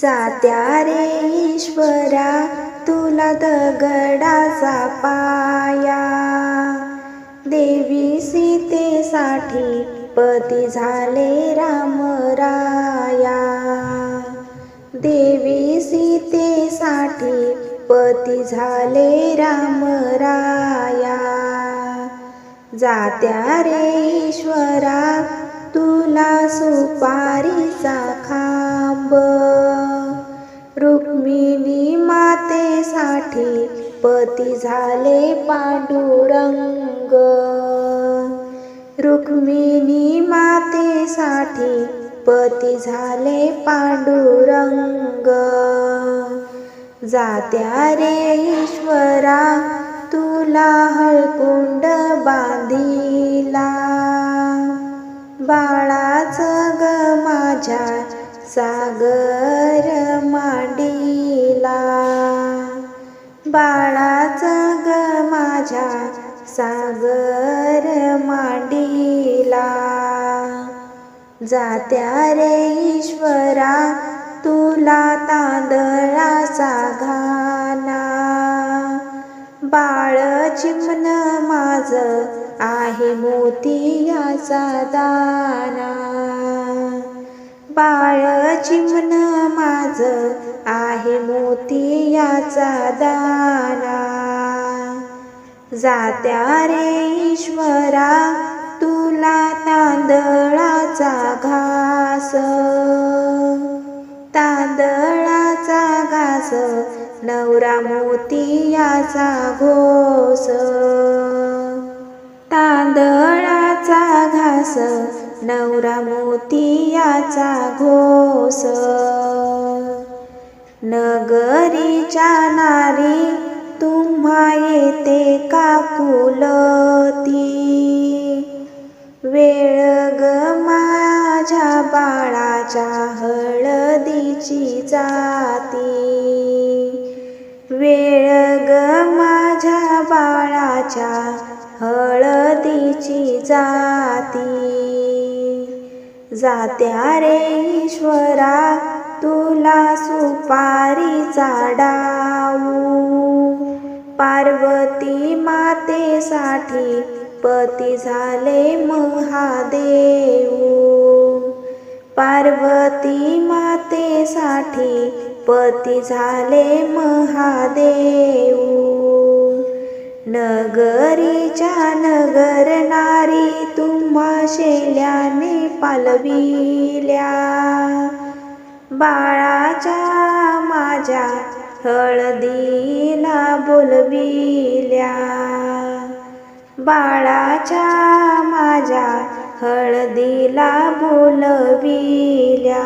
जात्या रे ईश्वरा तुला दगडाचा पाया देवी सीतेसाठी पती झाले राम राया देवी सीतेसाठी पती झाले राम राया जात्या रे ईश्वरा तुला सुपारीचा मातेसाठी पती झाले पांडुरंग. रुक्मिणी मातेसाठी पती झाले पांडुरंग. जात्या रे ईश्वरा तुला हळकुंड बांधिला. बाळाचं ग माझ्या सागर मांडीला. बाळाचं ग माझ्या सागर मांडीला. जात्या रे ईश्वरा तुला तांदळाचा घाना. बाळ चिमन माझ आहे मोतियाचा दाना. बाळ चिमन माझ आहे मोती मोतियाचा दाना. जात्या रे ईश्वरा तुला तांदळाचा घास. तांदळाचा घास नवरा मोतियाचा घोस. तांदळाचा घास नवरा मोतियाचा घोस. नगरीच्या नारी तुम्हा येते का कुलती? वेळ ग माझ्या बाळाच्या हळदीची जाती. वेळ ग माझ्या बाळाच्या हळदीची जाती. जात्या रे ईश्वरा तुला सुपारीचा डाऊ पार्वती मातेसाठी पती झाले महादेव. पार्वती मातेसाठी पती झाले महादेव. नगरीच्या नगर नारी तुम्हा शेल्याने पालविल्या. बाळाच्या माझ्या हळदीला बोलविल्या. बाळाच्या माझ्या हळदीला बोलविल्या.